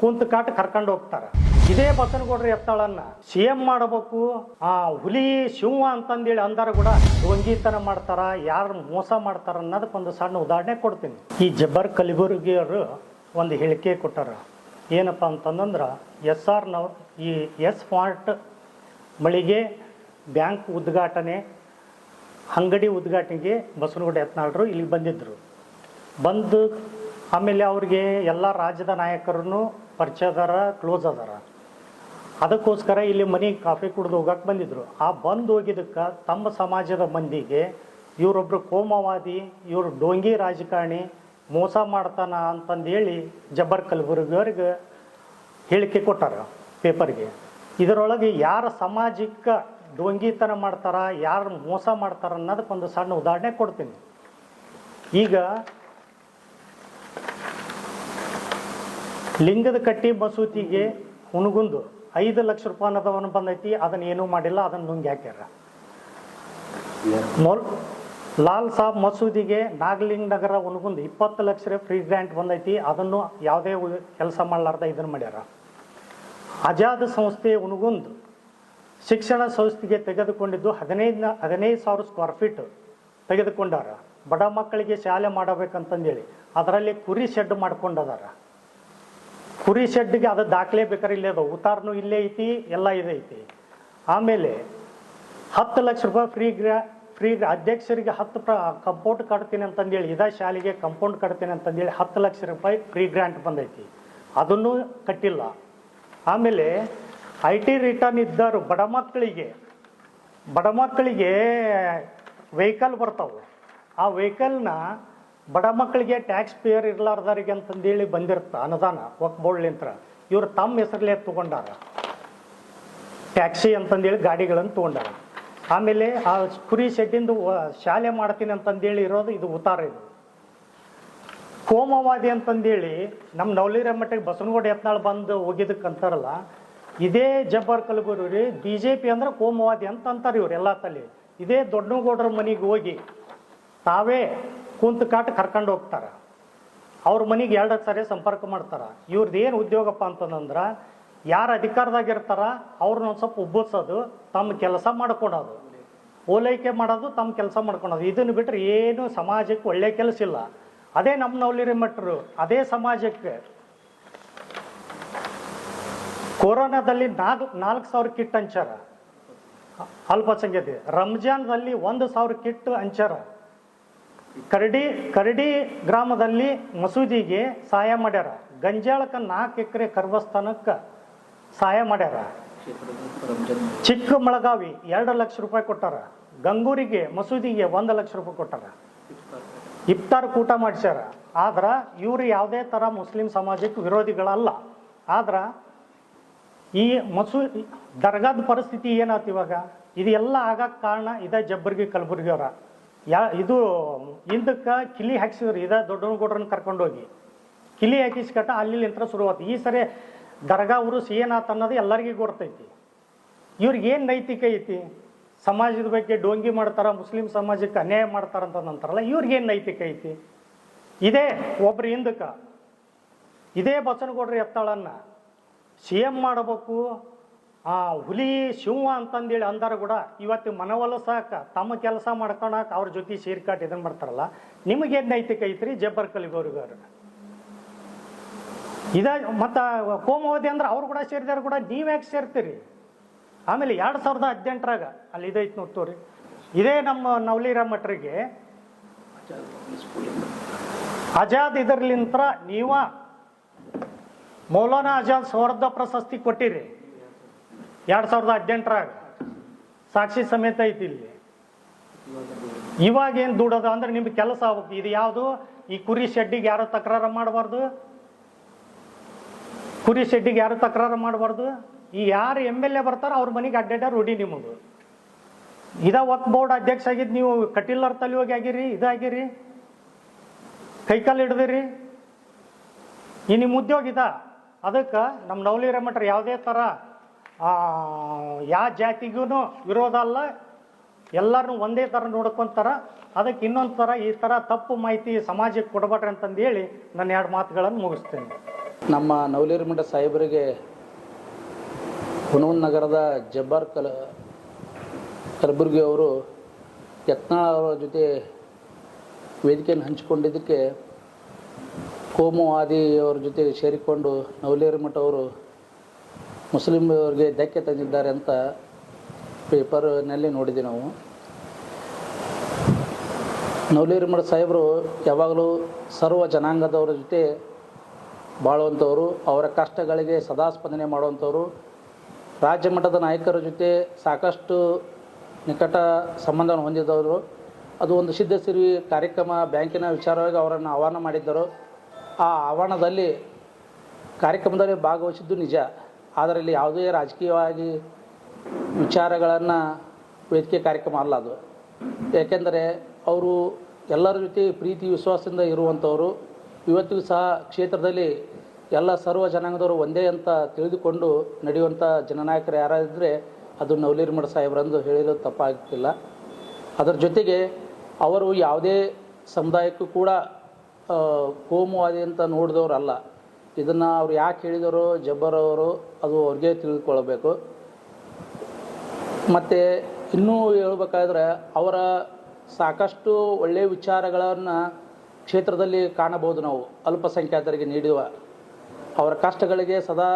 ಕುಂತ ಕಾಟ ಕರ್ಕೊಂಡು ಹೋಗ್ತಾರೆ. ಇದೇ ಬಸನಗೌಡ್ರ ಎತ್ತಾಳನ್ನ ಸಿ ಎಂ ಮಾಡಬೇಕು. ಆ ಹುಲಿ ಶಿವ ಅಂತಂದೇಳಿ ಅಂದಾರ ಕೂಡ ಡೊಂಗಿತನ ಮಾಡ್ತಾರ, ಯಾರು ಮೋಸ ಮಾಡ್ತಾರ ಅನ್ನೋದಕ್ಕೊಂದು ಸಣ್ಣ ಉದಾಹರಣೆ ಕೊಡ್ತೀನಿ. ಈ ಜಬ್ಬರ್ ಕಲಿಬುರ್ಗಿಯವರು ಒಂದು ಹೇಳಿಕೆ ಕೊಟ್ಟಾರ. ಏನಪ್ಪ ಅಂತಂದ್ರೆ ಎಸ್ ಆರ್ ನವ್ ಈ ಎಸ್ ಫಾರ್ಟ್ ಮಳಿಗೆ ಬ್ಯಾಂಕ್ ಉದ್ಘಾಟನೆ, ಅಂಗಡಿ ಉದ್ಘಾಟನೆಗೆ ಬಸನಗೌಡ ಯತ್ನಾಳರು ಇಲ್ಲಿಗೆ ಬಂದಿದ್ದರು ಬಂದು ಆಮೇಲೆ ಅವ್ರಿಗೆ ಎಲ್ಲ ರಾಜ್ಯದ ನಾಯಕರನ್ನು ಪರಿಚಯ ಅದಾರ ಕ್ಲೋಸ್ ಅದಾರ. ಅದಕ್ಕೋಸ್ಕರ ಇಲ್ಲಿ ಮನೆಗೆ ಕಾಫಿ ಕುಡಿದು ಹೋಗಕ್ಕೆ ಬಂದಿದ್ರು. ಆ ಬಂದು ಹೋಗಿದ್ದಕ್ಕೆ ತಮ್ಮ ಸಮಾಜದ ಮಂದಿಗೆ ಇವರೊಬ್ಬರು ಕೋಮವಾದಿ, ಇವರು ಡೋಂಗಿ ರಾಜಕಾರಣಿ, ಮೋಸ ಮಾಡ್ತಾನ ಅಂತಂದೇಳಿ ಜಬ್ಬರ್ ಕಲಬುರ್ಗಿಯವ್ರಿಗೆ ಹೇಳಿಕೆ ಕೊಟ್ಟಾರ ಪೇಪರ್ಗೆ. ಇದರೊಳಗೆ ಯಾರ ಸಮಾಜಕ್ಕೆ ಡೋಂಗಿತನ ಮಾಡ್ತಾರ, ಯಾರು ಮೋಸ ಮಾಡ್ತಾರ ಅನ್ನೋದಕ್ಕೊಂದು ಸಣ್ಣ ಉದಾಹರಣೆ ಕೊಡ್ತೀನಿ. ಈಗ ಲಿಂಗದ ಕಟ್ಟಿ ಮಸೂತಿಗೆ ಹುಣಗುಂದು ಐದು ಲಕ್ಷ ರೂಪಾಯಿ ಅನ್ನೋದವನು ಬಂದೈತಿ ಅದನ್ನ ಏನೂ ಮಾಡಿಲ್ಲ ಅದನ್ನ ನುಂಗಿ ಹಾಕ್ಯಾರ ಮೊಲ್ ಲಾಲ್ ಸಾಬ್ ಮಸೂದಿಗೆ ನಾಗಲಿಂಗ್ ನಗರ ಹುಣಗುಂದು ಇಪ್ಪತ್ತು ಲಕ್ಷ ಫ್ರೀ ಗ್ರ್ಯಾಂಟ್ ಬಂದೈತಿ ಅದನ್ನು ಯಾವುದೇ ಕೆಲಸ ಮಾಡಲಾರ್ದ ಇದನ್ನು ಮಾಡ್ಯಾರ. ಆಜಾದ್ ಸಂಸ್ಥೆ ಉಣಗುಂದು ಶಿಕ್ಷಣ ಸಂಸ್ಥೆಗೆ ತೆಗೆದುಕೊಂಡಿದ್ದು ಹದಿನೈದು ಹದಿನೈದು ಸಾವಿರ ಸ್ಕ್ವೇರ್ ಫೀಟ್ ತೆಗೆದುಕೊಂಡಾರ. ಬಡ ಮಕ್ಕಳಿಗೆ ಶಾಲೆ ಮಾಡಬೇಕಂತಂದೇಳಿ ಅದರಲ್ಲಿ ಕುರಿ ಶೆಡ್ ಮಾಡ್ಕೊಂಡದಾರ. ಕುರಿ ಶೆಡ್ಗೆ ಅದು ದಾಖಲೆ ಬೇಕಾದ್ರೆ ಇಲ್ಲೇ ಅದಾವ. ಉತ್ತಾರನು ಇಲ್ಲೇ ಐತಿ, ಎಲ್ಲ ಇದೆ ಐತಿ. ಆಮೇಲೆ ಹತ್ತು ಲಕ್ಷ ರೂಪಾಯಿ ಫ್ರೀ ಗ್ರಾ, ಫ್ರೀ ಅಧ್ಯಕ್ಷರಿಗೆ ಹತ್ತು ಪ್ರ ಕಂಪೌಂಡ್ ಕಟ್ತೀನಿ ಅಂತಂದೇಳಿ, ಇದೇ ಶಾಲೆಗೆ ಕಂಪೌಂಡ್ ಕಟ್ತೀನಿ ಅಂತಂದೇಳಿ ಹತ್ತು ಲಕ್ಷ ರೂಪಾಯಿ ಫ್ರೀ ಗ್ರ್ಯಾಂಟ್ ಬಂದೈತಿ. ಅದನ್ನು ಕಟ್ಟಿಲ್ಲ. ಆಮೇಲೆ ಐ ಟಿ ರಿಟರ್ನ್ ಇದ್ದವರು, ಬಡ ಮಕ್ಕಳಿಗೆ ಬಡ ಮಕ್ಕಳಿಗೆ ವೆಹಿಕಲ್ ಬರ್ತಾವೆ. ಆ ವೆಹಿಕಲ್ನ ಬಡ ಮಕ್ಕಳಿಗೆ ಟ್ಯಾಕ್ಸ್ ಪೇಯರ್ ಇರಲಾರ್ದವ್ರಿಗೆ ಅಂತಂದೇಳಿ ಬಂದಿರ್ತ ಅನುದಾನ ವಕ್ ಬೋರ್ಡ್ಲಿಂತ್ರ ಇವ್ರು ತಮ್ಮ ಹೆಸರಲ್ಲೇ ತಗೊಂಡಾರ. ಟ್ಯಾಕ್ಸಿ ಅಂತಂದೇಳಿ ಗಾಡಿಗಳನ್ನು ತಗೊಂಡಾರ. ಆಮೇಲೆ ಆ ಕುರಿ ಶೆಡ್ಡಿಂದು ಶಾಲೆ ಮಾಡ್ತೀನಿ ಅಂತಂದೇಳಿ ಇರೋದು ಇದು ಉತ್ತಾರ ಇದು. ಕೋಮವಾದಿ ಅಂತಂದೇಳಿ ನಮ್ಮ ನವಲಿರ ಮಟ್ಟಿಗೆ ಬಸವನಗೌಡ ಯತ್ನಾಳ್ ಬಂದು ಹೋಗಿದ್ದಕ್ಕಂತಾರಲ್ಲ ಇದೇ Jabbar Kalaburagi B J P ಅಂದ್ರೆ ಕೋಮವಾದಿ ಅಂತ ಅಂತಾರೆ ಇವ್ರು ತಲೆ. ಇದೇ ದೊಡ್ಡಗೌಡರ ಮನೆಗೆ ಹೋಗಿ ತಾವೇ ಕುಂತ ಕಾಟ ಕರ್ಕೊಂಡು ಹೋಗ್ತಾರೆ. ಅವ್ರ ಮನೆಗೆ ಎರಡು ಸಾರಿ ಸಂಪರ್ಕ ಮಾಡ್ತಾರ. ಇವ್ರದ್ದು ಏನು ಉದ್ಯೋಗಪ್ಪ ಅಂತಂದ್ರೆ ಯಾರು ಅಧಿಕಾರದಾಗ ಇರ್ತಾರ ಅವ್ರನ್ನ ಒಂದು ಸ್ವಲ್ಪ ಉಬ್ಬಿಸೋದು ತಮ್ಮ ಕೆಲಸ ಮಾಡ್ಕೊಳೋದು. ಓಲೈಕೆ ಮಾಡೋದು ತಮ್ಮ ಕೆಲಸ ಮಾಡ್ಕೊಳೋದು. ಇದನ್ನು ಬಿಟ್ಟರೆ ಏನು ಸಮಾಜಕ್ಕೆ ಒಳ್ಳೆ ಕೆಲಸ ಇಲ್ಲ. ಅದೇ ನಮ್ಮ ನವಲಿರಿ ಮಟ್ಟರು ಅದೇ ಸಮಾಜಕ್ಕೆ. ಕೊರೋನಾದಲ್ಲಿ ನಾಲ್ಕು ನಾಲ್ಕು ಸಾವಿರ ಕಿಟ್ ಹಂಚಾರ ಅಲ್ಪಸಂಖ್ಯಾತಿ. ರಂಜಾನ್ದಲ್ಲಿ ಒಂದು ಸಾವಿರ ಕಿಟ್ ಹಂಚಾರ ಕರಡಿ ಕರಡಿ ಗ್ರಾಮದಲ್ಲಿ ಮಸೂದಿಗೆ ಸಹಾಯ ಮಾಡ್ಯಾರ. ಗಂಜಾಳಕ್ಕೆ ನಾಲ್ಕು ಎಕರೆ ಕರ್ವಸ್ಥಾನಕ್ಕೆ ಸಹಾಯ ಮಾಡ್ಯಾರ. ಚಿಕ್ಕ ಮಳಗಾವಿ ಎರಡು ಲಕ್ಷ ರೂಪಾಯಿ ಕೊಟ್ಟಾರ. ಗಂಗೂರಿಗೆ, ಮಸೂದಿಗೆ ಒಂದು ಲಕ್ಷ ರೂಪಾಯಿ ಕೊಟ್ಟಾರ. ಇಫ್ತಾರ್ ಕೂಟ ಮಾಡಿಸ್ಯಾರ. ಆದ್ರೆ ಇವರು ಯಾವುದೇ ಥರ ಮುಸ್ಲಿಂ ಸಮಾಜಕ್ಕೆ ವಿರೋಧಿಗಳಲ್ಲ. ಆದ್ರೆ ಈ ಮಸೂ, ದರ್ಗಾದ ಪರಿಸ್ಥಿತಿ ಏನಾಯ್ತು ಇವಾಗ? ಇದೆಲ್ಲ ಆಗಕ್ಕೆ ಕಾರಣ ಇದೇ ಜಬ್ಬರ್ಗಿ, ಕಲಬುರ್ಗಿ ಅವರ. ಯಾ, ಇದು ಹಿಂದಕ್ಕೆ ಕಿಲಿ ಹಾಕ್ಸಿದ್ರು, ಇದೇ ದೊಡ್ಡನಗೌಡ್ರನ್ನ ಕರ್ಕೊಂಡೋಗಿ. ಕಿಲಿ ಹಾಕಿಸ್ಕಟ ಅಲ್ಲಿ ನಿಂತ್ರ ಶುರುವಾತು. ಈ ಸರಿ ದರ್ಗಾ ಉರುಸ್ ಏನಾತ ಅನ್ನೋದು ಎಲ್ಲರಿಗೂ ಗೊತ್ತೈತಿ ಇವ್ರಿಗೆ ಏನು ನೈತಿಕ ಐತಿ? ಸಮಾಜದ ಬಗ್ಗೆ ಡೋಂಗಿ ಮಾಡ್ತಾರ, ಮುಸ್ಲಿಂ ಸಮಾಜಕ್ಕೆ ಅನ್ಯಾಯ ಮಾಡ್ತಾರ ಅಂತ ಅಂತಾರಲ್ಲ ಇವ್ರಿಗೇನು ನೈತಿಕ ಐತಿ? ಇದೇ ಒಬ್ರು ಹಿಂದಕ್ಕೆ ಇದೇ ಬಸನಗೌಡ್ರ ಎತ್ತಾಳನ್ನು. ಸಿ ಎಂ ಮಾಡಬೇಕು ಆ ಹುಲಿ ಶಿವ ಅಂತಂದೇಳಿ ಅಂದರು ಕೂಡ ಇವತ್ತು ಮನವೊಲಸಾಕ ತಮ್ಮ ಕೆಲಸ ಮಾಡ್ಕೊಳಕ ಅವ್ರ ಜೊತೆ ಸೇರ್ಕಾಟ್ ಇದನ್ನ ಮಾಡ್ತಾರಲ್ಲ ನಿಮಗೇನು ನೈತಿಕ ಐತ್ರಿ? ಜಬ್ಬರ್ ಕಲಿಗೋರ್ಗಾರ. ಇದ ಮತ್ತು ಕೋಮವದಿ ಅಂದ್ರೆ ಅವ್ರು ಕೂಡ ಸೇರಿದಾರ ಕೂಡ ನೀವ್ಯಾಕೆ ಸೇರ್ತೀರಿ? ಆಮೇಲೆ ಎರಡು ಸಾವಿರದ ಹದಿನೆಂಟರಾಗ ಅಲ್ಲಿ ಇದೈತೆ ನೋಡ್ತೋರಿ ಇದೇ ನಮ್ಮ ನವಲಿರ ಮಠರಿಗೆ ಆಜಾದ್ ಇದರ್ಲಿಂತ್ರ ನೀವ ಮೌಲಾನಾ ಆಜಾದ್ ಸೌಹಾರ್ದ ಪ್ರಶಸ್ತಿ ಕೊಟ್ಟಿರಿ. ಎರಡು ಸಾವಿರದ ಹದಿನೆಂಟರಾಗ ಸಾಕ್ಷಿ ಸಮೇತ ಐತಿ ಇಲ್ಲಿ. ಇವಾಗ ಏನು ದುಡೋದು? ಅಂದ್ರೆ ನಿಮ್ಗೆ ಕೆಲಸ ಆಗುತ್ತೆ ಇದು ಯಾವುದು? ಈ ಕುರಿ ಶೆಡ್ಡಿಗೆ ಯಾರು ತಕರಾರು ಮಾಡಬಾರ್ದು? ಕುರಿ ಶೆಡ್ಡಿಗೆ ಯಾರು ತಕರಾರು ಮಾಡಬಾರ್ದು? ಈ ಯಾರು ಎಂ ಎಲ್ ಎ ಬರ್ತಾರೋ ಅವ್ರ ಮನೆಗೆ ಅಡ್ಡಾಡ ರೂಢಿ ನಿಮ್ಮದು. ಇದ ವಕ್ ಬೋರ್ಡ್ ಅಧ್ಯಕ್ಷ ಆಗಿದ್ ನೀವು ಕಟೀಲರ್ ತಲೆ ಹೋಗಿ ಆಗಿರಿ ಇದಾಗಿರಿ ಕೈಕಾಲು ಹಿಡ್ದಿರಿ. ಈ ನಿಮ್ಮ ಉದ್ಯೋಗ ಇದ. ಅದಕ್ಕೆ ನಮ್ಮ ನವಲಿ ಮಟ್ರ ಯಾವುದೇ ಥರ ಯಾವ ಜಾತಿಗೂ ವಿರೋಧ ಅಲ್ಲ. ಎಲ್ಲರನ್ನೂ ಒಂದೇ ಥರ ನೋಡ್ಕೊಂತಾರ. ಅದಕ್ಕೆ ಇನ್ನೊಂದು ಥರ ಈ ಥರ ತಪ್ಪು ಮಾಹಿತಿ ಸಮಾಜಕ್ಕೆ ಕೊಡಬೇಡ್ರಿ ಅಂತಂದು ಹೇಳಿ ನನ್ನ ಎರಡು ಮಾತುಗಳನ್ನು ಮುಗಿಸ್ತೇನೆ. ನಮ್ಮ ನವಲೇರಿಮಠ ಸಾಹೇಬರಿಗೆ ಹುನೂನ್ ನಗರದ ಜಬ್ಬಾರ್ ಕಲ, ಕಲಬುರ್ಗಿ ಅವರು ಯತ್ನಾಳ್ ಅವರ ಜೊತೆ ವೇದಿಕೆಯನ್ನು ಹಂಚಿಕೊಂಡಿದ್ದಕ್ಕೆ ಕೋಮುವಾದಿ ಅವ್ರ ಜೊತೆ ಸೇರಿಕೊಂಡು ನವಲೇರಿಮಠ ಅವರು ಮುಸ್ಲಿಮರಿಗೆ ಧಕ್ಕೆ ತಂದಿದ್ದಾರೆ ಅಂತ ಪೇಪರ್ನಲ್ಲಿ ನೋಡಿದ್ವಿ ನಾವು. ನವಲೇರಿಮಠ ಸಾಹೇಬರು ಯಾವಾಗಲೂ ಸರ್ವ ಜನಾಂಗದವರ ಜೊತೆ ಬಾಳುವಂಥವರು, ಅವರ ಕಷ್ಟಗಳಿಗೆ ಸದಾ ಸ್ಪಂದನೆ ಮಾಡುವಂಥವ್ರು. ರಾಜ್ಯ ಮಟ್ಟದ ನಾಯಕರ ಜೊತೆ ಸಾಕಷ್ಟು ನಿಕಟ ಸಂಬಂಧವನ್ನು ಹೊಂದಿದ್ದವರು ಅದು ಒಂದು ಸಿದ್ಧ ಸಿರಿ ಕಾರ್ಯಕ್ರಮ ಬ್ಯಾಂಕಿನ ವಿಚಾರವಾಗಿ ಅವರನ್ನು ಆಹ್ವಾನ ಮಾಡಿದ್ದರು. ಆ ಆಹ್ವಾನದಲ್ಲಿ ಕಾರ್ಯಕ್ರಮದಲ್ಲಿ ಭಾಗವಹಿಸಿದ್ದು ನಿಜ. ಆದರೆ ಇಲ್ಲಿ ಯಾವುದೇ ರಾಜಕೀಯವಾಗಿ ವಿಚಾರಗಳನ್ನು ವೇದಿಕೆ ಕಾರ್ಯಕ್ರಮ ಅಲ್ಲ ಅದು. ಯಾಕೆಂದರೆ ಅವರು ಎಲ್ಲರ ಜೊತೆ ಪ್ರೀತಿ, ವಿಶ್ವಾಸದಿಂದ ಇರುವಂಥವರು. ಇವತ್ತಿಗೂ ಸಹ ಕ್ಷೇತ್ರದಲ್ಲಿ ಎಲ್ಲ ಸರ್ವ ಜನಾಂಗದವರು ಒಂದೇ ಅಂತ ತಿಳಿದುಕೊಂಡು ನಡೆಯುವಂಥ ಜನನಾಯಕರು ಯಾರಾದರೆ ಅದು ನವಲೀರ್ಮಠ ಸಾಹೇಬರಂದು ಹೇಳಿರೋದು ತಪ್ಪಾಗುತ್ತಿಲ್ಲ ಅದರ ಜೊತೆಗೆ ಅವರು ಯಾವುದೇ ಸಮುದಾಯಕ್ಕೂ ಕೂಡ ಕೋಮುವಾದಿ ಅಂತ ನೋಡಿದವರಲ್ಲ. ಇದನ್ನು ಅವ್ರು ಯಾಕೆ ಹೇಳಿದರು ಜಬ್ಬರ್ ಅವರು ಅದು ಅವ್ರಿಗೆ ತಿಳಿದುಕೊಳ್ಬೇಕು ಮತ್ತು ಇನ್ನೂ ಹೇಳ್ಬೇಕಾದ್ರೆ ಅವರ ಸಾಕಷ್ಟು ಒಳ್ಳೆಯ ವಿಚಾರಗಳನ್ನು ಕ್ಷೇತ್ರದಲ್ಲಿ ಕಾಣಬಹುದು ನಾವು. ಅಲ್ಪಸಂಖ್ಯಾತರಿಗೆ ನೀಡುವ ಅವರ ಕಷ್ಟಗಳಿಗೆ ಸದಾ